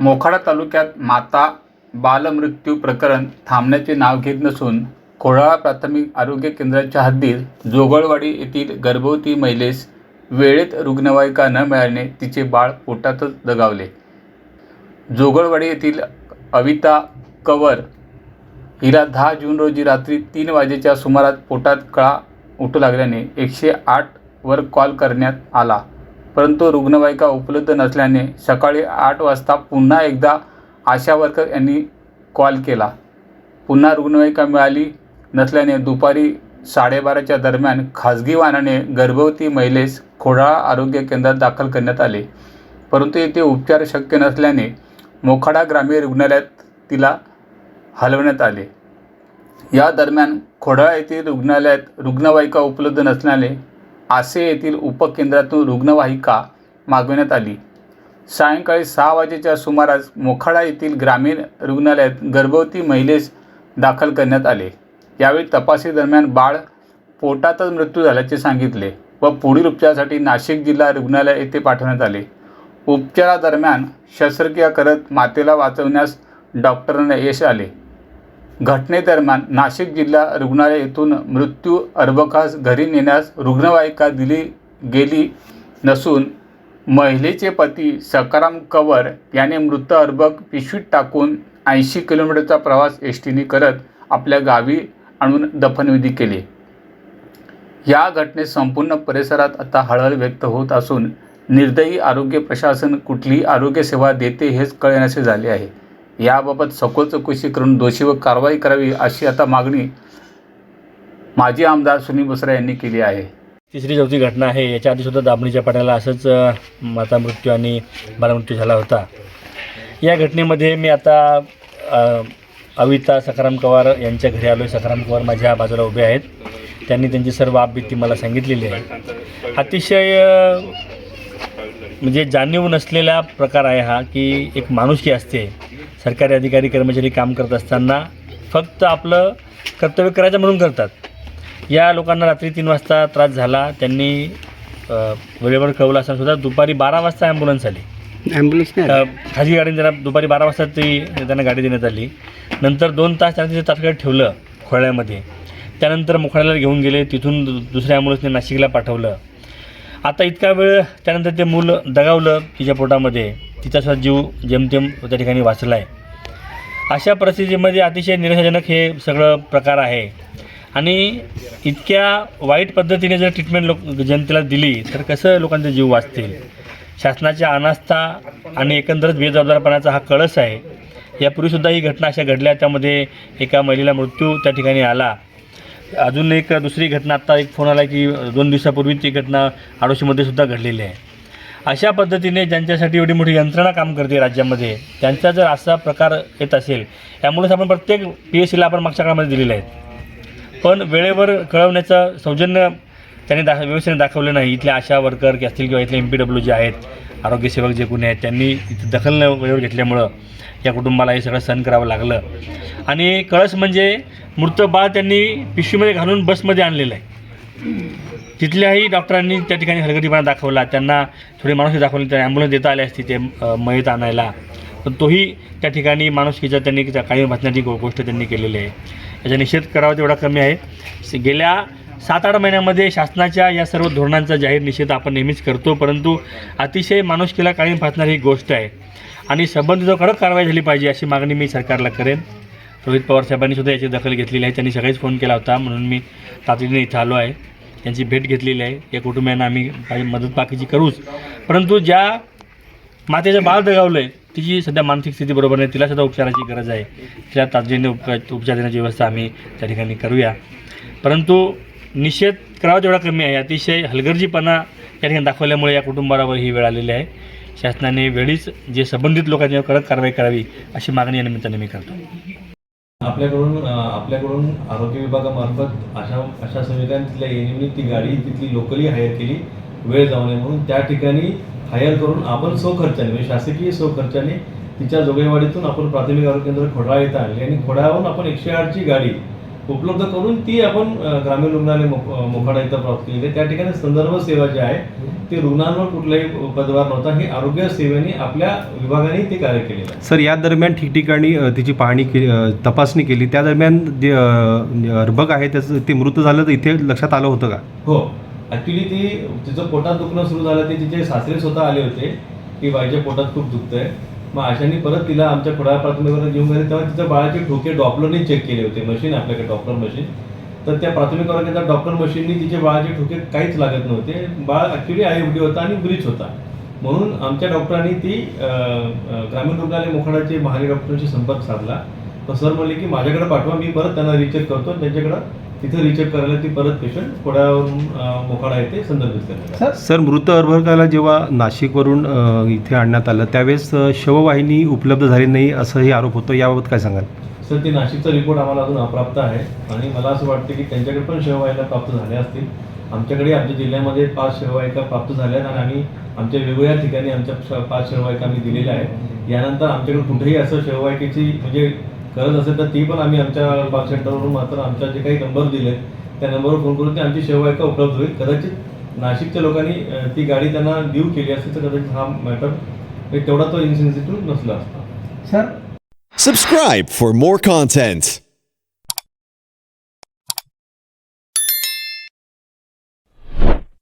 मोखाडा तालुक्यात माता बालमृत्यू प्रकरण थांबण्याचे नाव घेत नसून खोळाळा प्राथमिक आरोग्य केंद्राच्या हद्दीत जोगळवाडी येथील गर्भवती महिलेस वेळेत रुग्णवाहिका न मिळाल्याने तिचे बाळ पोटातच दगावले. जोगळवाडी येथील अविता कवर हिला दहा जून रोजी रात्री तीन वाजेच्या सुमारास पोटात कळा उठू लागल्याने एकशे आठवर कॉल करण्यात आला. परंतु रुग्णवाहिका उपलब्ध नसल्याने सकाळी आठ वाजता पुन्हा एकदा आशा वर्कर यांनी कॉल केला. पुन्हा रुग्णवाहिका मिळाली नसल्याने दुपारी साडेबाराच्या दरम्यान खाजगी वाहनाने गर्भवती महिलेस खोडाळा आरोग्य केंद्रात दाखल करण्यात आले. परंतु येथे उपचार शक्य नसल्याने मोखाडा ग्रामीण रुग्णालयात तिला हलवण्यात आले. या दरम्यान खोडाळा येथील रुग्णालयात रुग्णवाहिका उपलब्ध नसल्याने आसे येथील उपकेंद्रातून रुग्णवाहिका मागविण्यात आली. सायंकाळी सहा वाजेच्या सुमारास मोखाडा येथील ग्रामीण रुग्णालयात गर्भवती महिलेस दाखल करण्यात आले. यावेळी तपासीदरम्यान बाळ पोटातच मृत्यू झाल्याचे सांगितले व पुढील उपचारासाठी नाशिक जिल्हा रुग्णालय येथे पाठवण्यात आले. उपचारादरम्यान शस्त्रक्रिया करत मातेला वाचवण्यास डॉक्टरांना यश आले. घटनेदरम्यान नाशिक जिल्हा रुग्णालय येथून मृत्यू अर्भकास घरी नेण्यास रुग्णवाहिका दिली गेली नसून महिलेचे पती सकाराम कवर याने मृत अर्भक पिशवीत टाकून ऐंशी किलोमीटरचा प्रवास एस टीने करत आपल्या गावी आणून दफनविधी केली. या घटनेत संपूर्ण परिसरात आता हळहळ व्यक्त होत असून निर्दयी आरोग्य प्रशासन कुठली आरोग्यसेवा देते हेच कळण्याचे झाले आहे. याबाबत सखोल चौकशी करून दोषीवर कारवाई करावी अशी आता मागणी माजी आमदार सुनील बसरा यांनी केली आहे. तिसरी चौथी घटना आहे. याच्या आधीसुद्धा दाबणीच्या पाण्याला असंच माता मृत्यू आणि बालमृत्यू झाला होता. या घटनेमध्ये मी आता अविता सखाराम पवार यांच्या घरी आलो आहे सखाराम पवार माझ्या बाजूला उभे आहेत. त्यांनी त्यांची सर्व आपबीती मला सांगितलेली आहे. अतिशय म्हणजे जाणीव नसलेला प्रकार आहे हा की एक माणुसकी असते. सरकारी अधिकारी कर्मचारी काम करत असताना फक्त आपलं कर्तव्य करायचं म्हणून करतात. या लोकांना रात्री तीन वाजता त्रास झाला. त्यांनी वेळेवर कळवलं असताना सुद्धा दुपारी बारा वाजता ॲम्ब्युलन्स आली. ॲम्ब्युलन्स खाजगी गाडीने त्यांना दुपारी बारा वाजता ती त्यांना गाडी देण्यात आली. नंतर दोन तास त्यांना तिथे तात्काळ ठेवलं खोळ्यामध्ये. त्यानंतर मुखाड्याला घेऊन गेले. तिथून दुसऱ्या ॲम्ब्युलन्सने नाशिकला पाठवलं. आता इतका वेळ त्यानंतर ते मूल दगावलं तिच्या पोटामध्ये. तिचासुद्धा जीव जेमतेम त्या ठिकाणी वाचला आहे अशा परिस्थितीमध्ये अतिशय निराशाजनक हे सगळं प्रकार आहे. आणि इतक्या वाईट पद्धतीने जर ट्रीटमेंट लोक जनतेला दिली तर कसं लोकांचे जीव वाचतील? शासनाच्या अनास्था आणि एकंदरच बेजबाबदारपणाचा हा कळस आहे. यापूर्वीसुद्धा ही घटना अशा घडल्या त्यामध्ये एका महिलेला मृत्यू त्या ठिकाणी आला. अजून एक दुसरी घटना आत्ता एक फोन आला की दोन दिवसापूर्वी ती घटना आडोशीमध्ये सुद्धा घडलेली आहे. अशा पद्धतीने ज्यांच्यासाठी एवढी मोठी यंत्रणा काम करते राज्यामध्ये त्यांचा जर असा प्रकार येत असेल त्यामुळेच आपण प्रत्येक पी एस सीला आपण मागच्या काळामध्ये दिलेले आहेत. पण वेळेवर कळवण्याचं सौजन्य त्यांनी दा व्यवस्थेने दाखवलं नाही. इथल्या आशा वर्कर की असतील किंवा इथले एम पी डब्ल्यू जे आहेत आरोग्यसेवक जे कोणी आहेत त्यांनी इथं दखल न वेळेवर घेतल्यामुळं या कुटुंबाला हे सगळं सहन करावं लागलं. आणि कळस म्हणजे मृत बाळ त्यांनी पिशवीमध्ये घालून बसमध्ये आणलेलं आहे. तिथल्याही डॉक्टरांनी त्या ठिकाणी हलगर्जीपणा दाखवला. त्यांना थोडी माणुसकी दाखवली. त्या ॲम्ब्युलन्स देता आले असते ते मयत आणायला. पण तोही त्या ठिकाणी माणुसकीचा त्यांनी त्या काही वाचण्याची गो गोष्ट त्यांनी केलेली आहे. याचा निषेध करावा तेवढा कमी आहे. गेल्या सात आठ महिन्यामध्ये शासनाच्या या सर्व धोरणांचा जाहीर निषेध आपण नेहमीच करतो. परंतु अतिशय माणुसकीला काळी फासणारी ही गोष्ट आहे. आणि संबंधित कडक कारवाई झाली पाहिजे अशी मागणी मी सरकारला करेन. रोहित पवार साहेबांनी सुद्धा याची दखल घेतलेली आहे. त्यांनी सगळेच फोन केला होता. म्हणून मी तातडीने इथं आलो आहे. त्यांची भेट घेतलेली आहे. या कुटुंबियांना आम्ही काही मदत बाकीची करूच. परंतु ज्या मातेचं बाळ दगावलं आहे तिची सध्या मानसिक स्थिती बरोबर नाही. तिला सुद्धा उपचाराची गरज आहे. तिला तातडीने उपचार उपचार देण्याची व्यवस्था आम्ही त्या ठिकाणी करूया. परंतु निषेध करावा तेवढा कमी आहे. अतिशय हलगर्जीपणा या ठिकाणी दाखवल्यामुळे या कुटुंबावर ही वेळ आलेली आहे. शासनाने वेळीच जे संबंधित लोकांच्या कडक कारवाई करावी अशी मागणी या निमित्ताने मी करतो. आपल्याकडून आपल्याकडून आरोग्य विभागामार्फत अशा अशा सुविधांनी तिथल्या एनिमनी ती गाडी तिथली लोकली हायर केली वेळ जाऊ नये म्हणून त्या ठिकाणी हायर करून आपण सो खर्चाने म्हणजे शासकीय स्वखर्चाने खर्चाने तिच्या जोगेवाडीतून आपण प्राथमिक आरोग्य केंद्र खोडाळा येथे आणली आणि खोडाळ्याहून आपण एकशे आठची गाडी उपलब्ध करून ती आपण ग्रामीण रुग्णालय मोखाडा इथं प्राप्त केली. आहे. त्या ठिकाणी संदर्भ सेवा जी आहे ती रुग्णांवर कुठलाही पदभार नव्हता. हे आरोग्य सेवेने आपल्या विभागाने ते कार्य केलेलं आहे. सर या दरम्यान ठिकठिकाणी तिची पाहणी केली अ, तपासणी केली. त्या दरम्यान जे अर्भक आहे त्याचं ते मृत झालं तर इथे लक्षात आलं होतं का? हो. ॲक्च्युली ती तिचं पोटात दुखणं सुरू झालं. ते तिचे सासरे स्वतः आले होते. की बाईच्या पोटात खूप दुखतंय. मग अशाने परत तिला आमच्या खुडाळ प्राथमिकवर घेऊन गेले. तेव्हा तिच्या बाळाचे ठोके डॉपलरने चेक केले होते मशीन आपल्याकडे डॉक्टर मशीन तर त्या प्राथमिक वर्गाच्या डॉक्टर मशीननी तिचे बाळाचे ठोके काहीच लागत नव्हते. बाळ ॲक्च्युली आयओडी होता आणि ब्रीच होता. म्हणून आमच्या डॉक्टरांनी ती ग्रामीण रुग्णालय मोखाडाचे महारी डॉक्टरांशी संपर्क साधला. तर सर म्हणले की माझ्याकडे पाठवा मी परत त्यांना रिचेक करतो त्यांच्याकडं तिथं रिचेक करायला ती परत पेशंट खोड्यावरून अ, मोखाडा येथे संदर्भित करण्यात आली. सर मृत अर्भकाला जेव्हा नाशिकवरून इथे आणण्यात आलं त्यावेळेस शववाहिनी उपलब्ध झाली नाही असंही आरोप होतो याबाबत काय सांगाल? सर ते नाशिकचा रिपोर्ट आम्हाला अजून अप्राप्त आहे आणि मला असं वाटतं की त्यांच्याकडे पण शेववाहिका प्राप्त झाल्या असतील. आमच्याकडे आमच्या जिल्ह्यामध्ये पाच शेववाहिका प्राप्त झाल्या आणि आम्ही आमच्या वेगवेगळ्या ठिकाणी आमच्या पाच शेववाहिका आम्ही दिलेल्या आहेत. यानंतर आमच्याकडे कुठेही असं शेववाहिकेची म्हणजे गरज असेल तर ती पण आम्ही आमच्या कॉल सेंटरवरून मात्र आमच्या जे काही नंबर दिले त्या नंबरवर फोन करून ते आमची शेववाहिका उपलब्ध होईल. कदाचित नाशिकच्या लोकांनी ती गाडी त्यांना देऊ केली असेल तर कदाचित हा मॅटर तेवढा तो इन्सेन्सिटिव्ह नसला असता. Subscribe for more content.